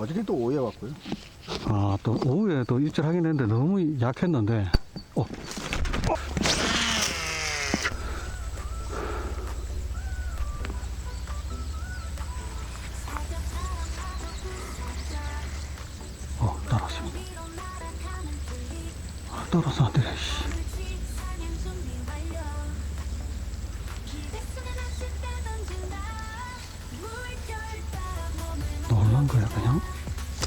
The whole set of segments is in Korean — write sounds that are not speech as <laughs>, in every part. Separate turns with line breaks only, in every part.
어저께 또 오해 왔고요.
아, 또 오후에 또 입질하긴 했는데 너무 약했는데. 어. 어, 놀란 거야, 그냥?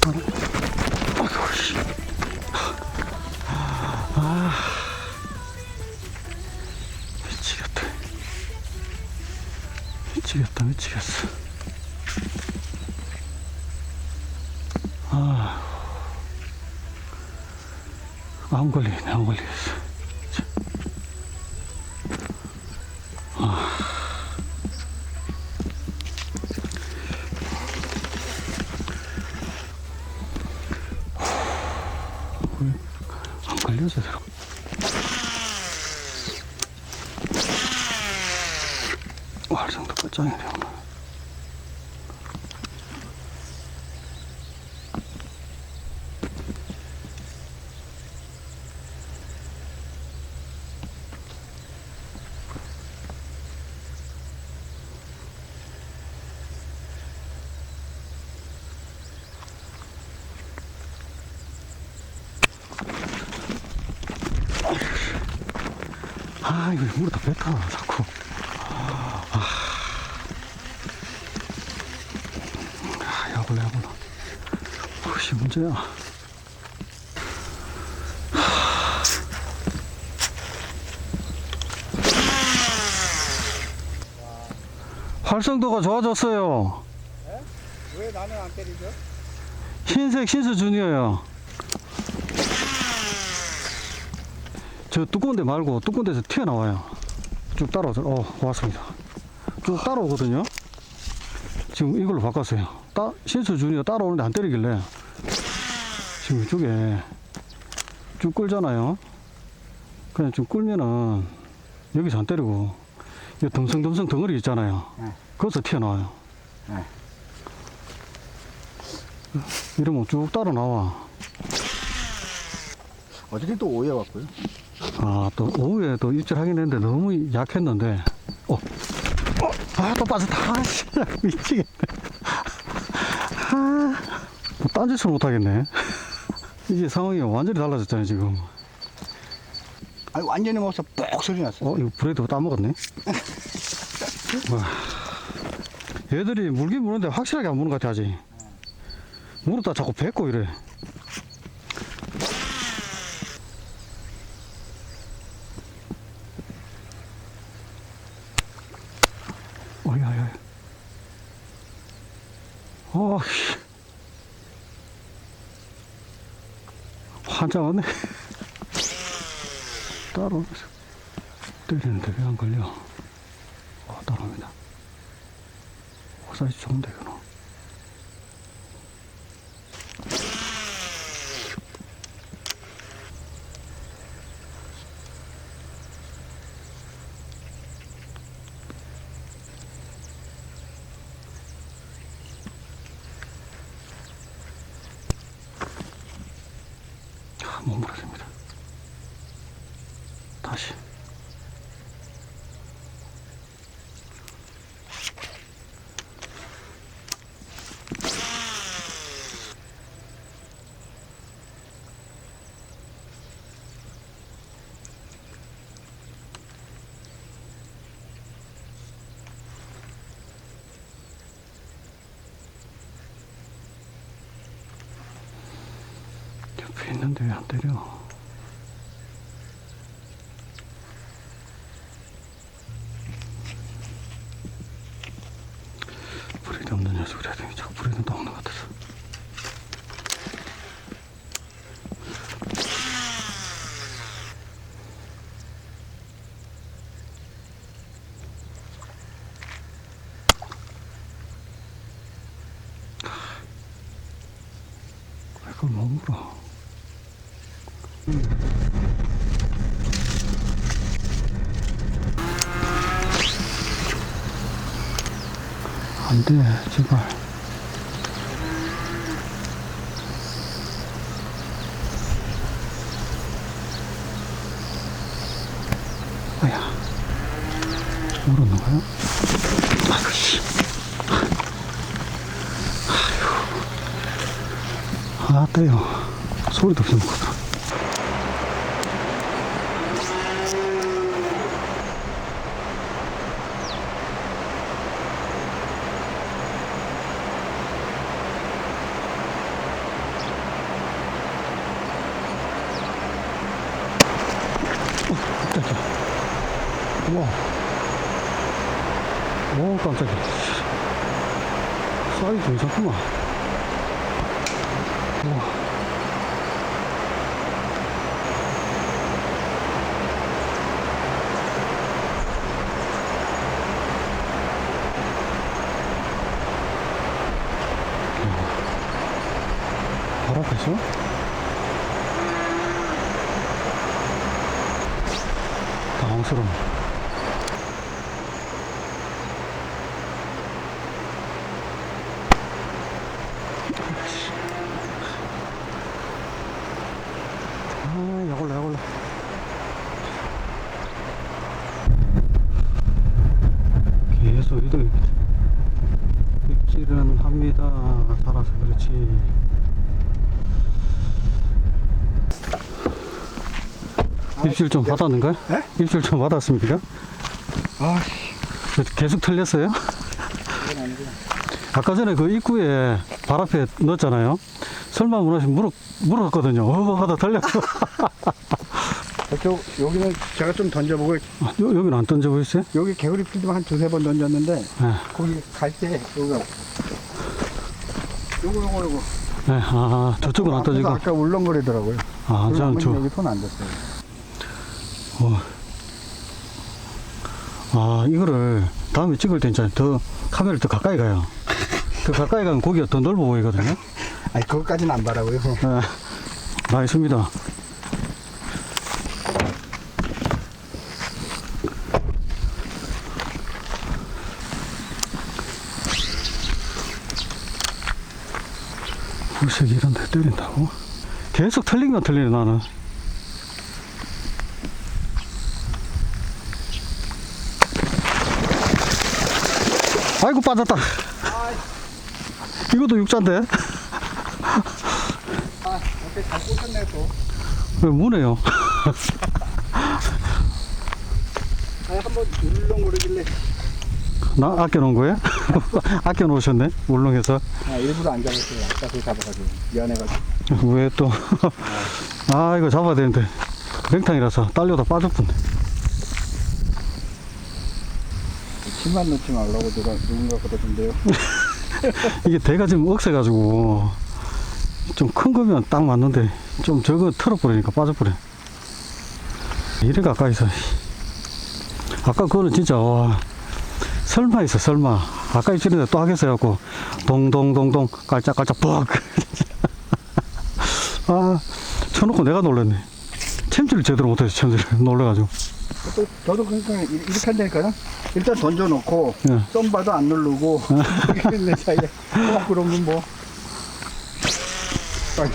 아이고, 씨. 아. 미치겠다. 미치겠다, 미치겠어. 아. 안 걸리네, 안 걸리겠어. 참. 안 걸려서 들어. 활성도 끝장이네 오늘. 아 이거 물에 다 뱉어 자꾸. 아, 아 야불 야불. 그것이 문제야. 활성도가 좋아졌어요.
왜 나는 안 때리죠?
흰색 신스 주니어요. 저 두꺼운 데 말고 두꺼운 데서 튀어나와요. 쭉 따라오죠. 어, 왔습니다. 쭉 따라오거든요. 지금 이걸로 바꿨어요. 따, 신스 주니어 따라오는데 안 때리길래 지금 이쪽에 쭉 끌잖아요. 그냥 좀 끌면은 여기서 안 때리고 이 덤성덤성 덩어리 있잖아요.
네.
거기서 튀어나와요.
네.
이러면 쭉 따라 나와.
어저께 또 오해 왔고요.
아, 또 오후에 또 입질하긴 했는데 너무 약했는데. 어. 어. 아, 또 빠졌다. 아, 씨. <laughs> 미치겠네. 아. 뭐 딴짓을 못하겠네. 이게 상황이 완전히 달라졌잖아요, 지금.
아니 완전히 먹어서 뻑 소리 났어.
어, 이거 브레이드 따먹었네. 와. 얘들이 물긴 무는데 확실하게 안 무는 것 같아, 아직. 물었다 자꾸 뱉고 이래. 어이야야. 어, 씨. 환장하네. 따로 때리는데 왜 안 걸려? 어, 따라옵니다. 사이즈 좋은데, 이 옆에 있는데 왜 안 때려? 브레이드 없는 해야 되니 자꾸 브레이드 나오는 것 같아서 건데 제가 아야 모르는 거 야? 아이고 씨 아이고 아따요 소리도 없이 먹었다 오, 깜짝이야. 사이즈 괜찮구만. 우와. 바로 앞에서? 당황스러워. 아, 약올라, 약올라. 계속 이동입니다. 입질은 살아서 그렇지. 입질 좀 받았는가요?
네?
입질 좀 받았습니까?
아,
계속
아니구나.
아까 전에 그 입구에 발 앞에 넣었잖아요. 설마 문화시 물어, 물었거든요. 어, 하다 틀렸어.
저쪽, 여기는 제가 좀 던져보고,
요, 여기는 안 던져보였어요?
여기 개구리 필드만 한 두세 번 던졌는데,
네.
거기 갈 때, 여기가, 요거, 요거, 요거.
네, 아, 저쪽은 안 던지고.
아까 울렁거리더라고요.
아, 저는 저,
여기 손 안 댔어요.
어. 아, 이거를 다음에 찍을 때 이제 더 카메라를 더 가까이 가요. 더 가까이 가면 고기가 더 넓어 보이거든요. <laughs>
아니, 그것까지는 안 바라고요.
네. 나있습니다. 불색이 이런 데 때린다고? 계속 틀린 건 틀리네, 나는. 아이고, 빠졌다. 이것도 육자인데? 왜 무네요?
한번 울렁거리길래.
나 아껴놓은 거예요? <laughs> 아껴놓으셨네? 울렁해서.
아, 일부러 안 잡았어요. 아까 그 잡아가지고. 미안해가지고.
왜 또. 아, 이거 잡아야 되는데. 맹탕이라서 딸려다 빠졌군네.
침만 넣지 말라고 누가, 누군가 그러던데요. <laughs>
이게 대가 지금 억세가지고. 좀 큰 거면 딱 맞는데. 좀 저거 털어버리니까 빠져버려. 이래 가까이서. 아까 그거는 진짜, 와. 설마 있어, 설마. 아까 입질인데 또 하겠어 해갖고. 동동동동, 깔짝깔짝, 뻑. <laughs> 아, 쳐놓고 내가 놀랐네. 챔질을 제대로 못해서 챔질을 <laughs> 놀래가지고.
또, 저도 그러니까 이- 이렇게 한다니까요. 일단 던져놓고,
예.
썸바도 안 누르고, <laughs> 이렇게 있는 사이에. 어, 그러면 뭐. 아이,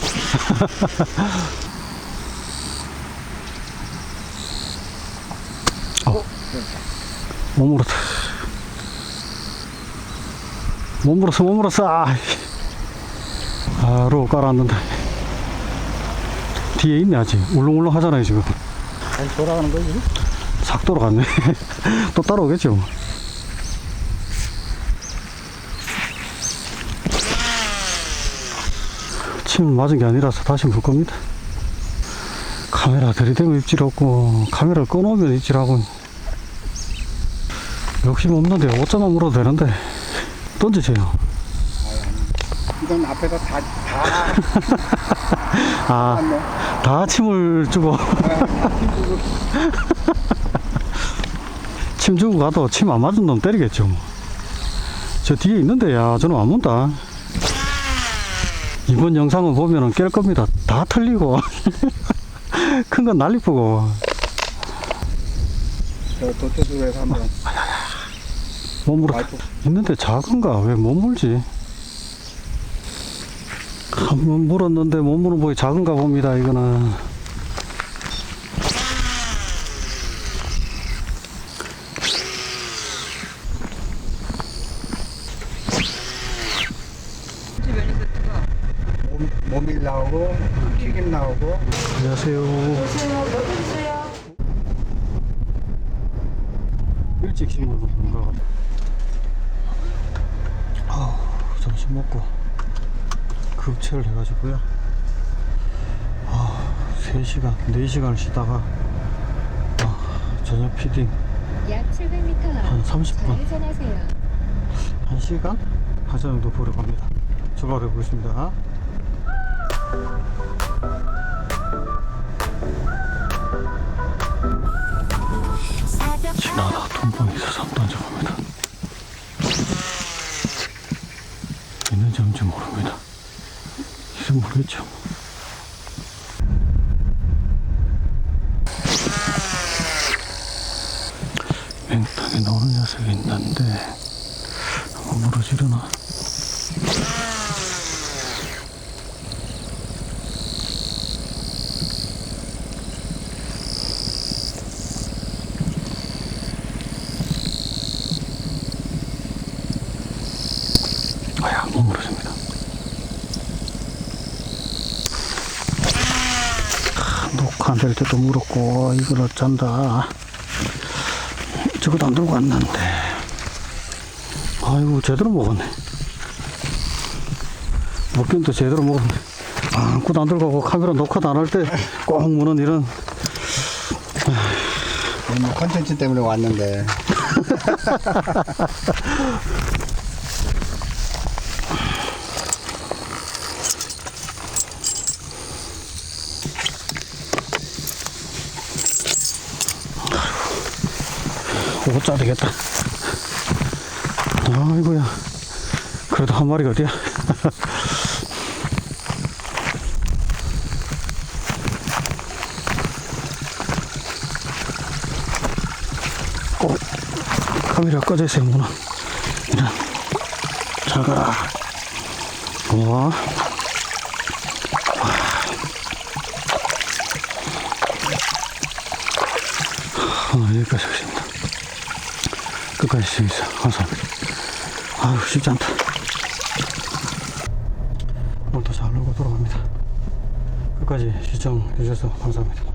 못 물었다. 못 물었어, 못 물었어. 아, 바로 깔아앉는다. 뒤에 있네, 아직. 울렁울렁 하잖아요, 지금.
다시 돌아가는 거지?
싹 돌아갔네. <laughs> 또 따라오겠죠. 뭐. 침 맞은 게 아니라서 다시 물 겁니다. 카메라 들이대고 입질 없고, 카메라를 꺼놓으면 입질하고. 욕심 없는데, 옷자만 물어도 되는데. 던지세요.
이건 앞에서 다, 다, <laughs>
아. 다 침을 주고. <laughs> 침 주고 가도 침 안 맞은 놈 때리겠죠. 뭐. 저 뒤에 있는데, 야, 저는 안 문다. 이번 영상을 보면은 깰 겁니다. 다 틀리고. <laughs> 큰건 난리쁘고.
저 도태수에서 한번 몸으로
했는데 작은가? 왜 못 물지? 한번 아, 뭐 물었는데 못 물은 보이 작은가 봅니다 이거는.
모밀 나오고
안녕하세요. 일찍 심어서 그런가 점심 먹고 급체를 해가지고요. 아, 3시간, 4시간을 쉬다가 아, 저녁 피딩
약 700m
한 30분.
좌회전하세요.
1시간? 한 정도 보러 갑니다. 출발해 보겠습니다. 지나다 돈봉에서 삼 던져봅니다. 없는지 모릅니다. 이름 모르겠죠. 맹탕에 나오는 녀석이 있는데 물어지려나? 아야, 못 물어집니다. 아, 녹화 안 될 때도 물었고, 이걸 어쩐다. 저것도 안 들고 왔는데. 아이고, 제대로 먹었네. 먹긴 또 제대로 먹었네. 아, 아무것도 안 들고 가고 카메라 녹화도 안 할 때 꼭 무는 이런
오늘 컨텐츠 때문에 왔는데 <laughs>
이거 짜야 되겠다. 아이고야. 그래도 한 마리가 어디야? 꼭 <laughs> 카메라 꺼져 있어요, 문은. 이런. 잘 가라. 와. 아, 여기까지 하겠습니다. 끝까지 시청해주셔서 감사합니다. 아유, 쉽지 않다. 오늘도 잘 놀고 돌아갑니다. 끝까지 시청해주셔서 감사합니다.